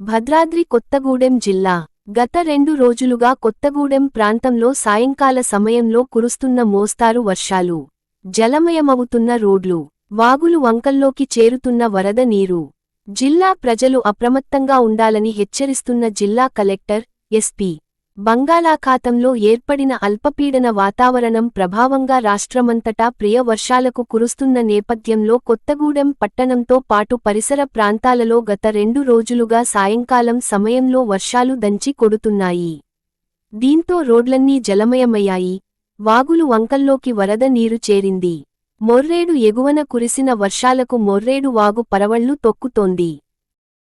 భద్రాద్రి కొత్తగూడెం జిల్లా. గత రెండు రోజులుగా కొత్తగూడెం ప్రాంతంలో సాయంకాల సమయంలో కురుస్తున్న మోస్తారు వర్షాలు. జలమయమవుతున్న రోడ్లు. వాగులు వంకల్లోకి చేరుతున్న వరద నీరు. జిల్లా ప్రజలు అప్రమత్తంగా ఉండాలని హెచ్చరిస్తున్న జిల్లా కలెక్టర్ ఎస్పీ బంగాళాఖాతంలో ఏర్పడిన అల్పపీడన వాతావరణం ప్రభావంగా రాష్ట్రమంతటా ప్రియ వర్షాలకు కురుస్తున్న నేపథ్యంలో కొత్తగూడెం పట్టణంతో పాటు పరిసర ప్రాంతాలలో గత రెండు రోజులుగా సాయంకాలం సమయంలో వర్షాలు దంచి కొడుతున్నాయి. దీంతో రోడ్లన్నీ జలమయమయ్యాయి. వాగులు వంకల్లోకి వరద నీరు చేరింది. మొర్రేడు ఎగువన కురిసిన వర్షాలకు మొర్రేడు వాగు పరవళ్ళు తొక్కుతోంది.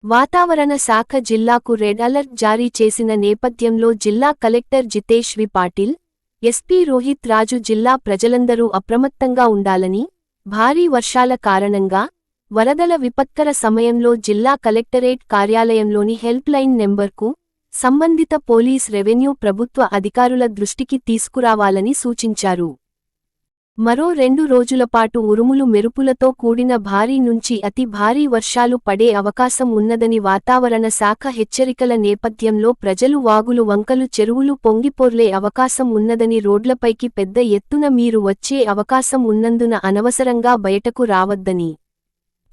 వాతావరణ శాఖ జిల్లాకు రెడ్ అలర్ట్ జారీ చేసిన నేపథ్యంలో జిల్లా collector Jitesh V Patil SP Rohit Raju జిల్లా ప్రజలందరూ అప్రమత్తంగా ఉండాలని భారీ వర్షాల కారణంగా వరదల విపత్కర సమయంలో జిల్లా కలెక్టరేట్ కార్యాలయంలోని హెల్ప్ లైన్ నెంబర్కు సంబంధిత పోలీస్ రెవెన్యూ ప్రభుత్వ అధికారుల దృష్టికి తీసుకురావాలని సూచించారు. మరో రెండు రోజులపాటు ఉరుములు మెరుపులతో కూడిన భారీ నుంచి అతి భారీ వర్షాలు పడే అవకాశం ఉన్నదని వాతావరణ శాఖ హెచ్చరికల నేపథ్యంలో ప్రజలు వాగులు వంకలు చెరువులు పొంగిపొర్లే అవకాశం ఉన్నదని రోడ్లపైకి పెద్ద ఎత్తున మీరు వచ్చే అవకాశం ఉన్నందున అనవసరంగా బయటకు రావద్దని.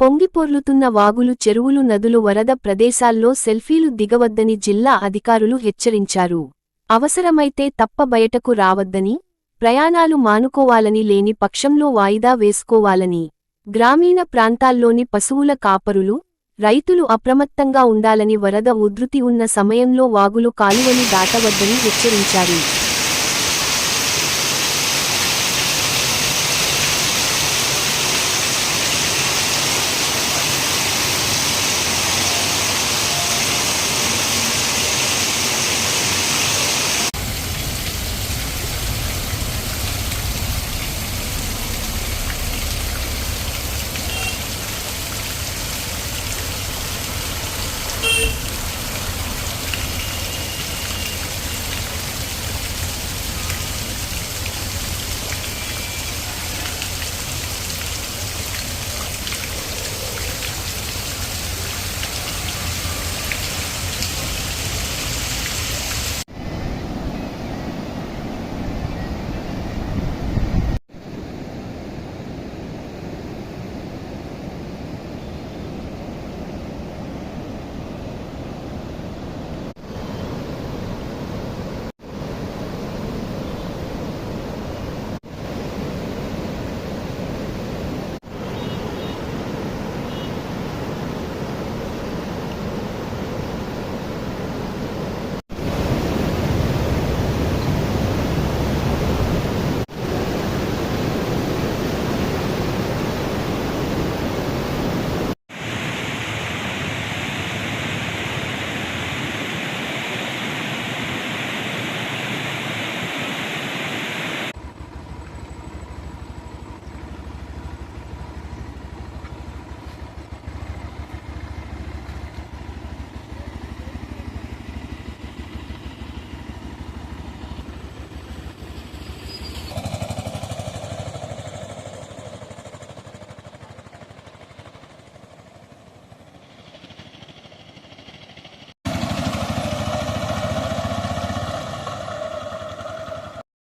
పొంగిపొర్లుతున్న వాగులు చెరువులు నదులు వరద ప్రదేశాల్లో సెల్ఫీలు దిగవద్దని జిల్లా అధికారులు హెచ్చరించారు. అవసరమైతే తప్ప బయటకు రావద్దని ప్రయాణాలు మానుకోవాలని లేని పక్షంలో వాయిదా వేసుకోవాలని గ్రామీణ ప్రాంతాల్లోని పశువుల కాపరులు రైతులు అప్రమత్తంగా ఉండాలని వరద ఉధృతి ఉన్న సమయంలో వాగులు కాలువలు దాటవద్దని హెచ్చరించారు.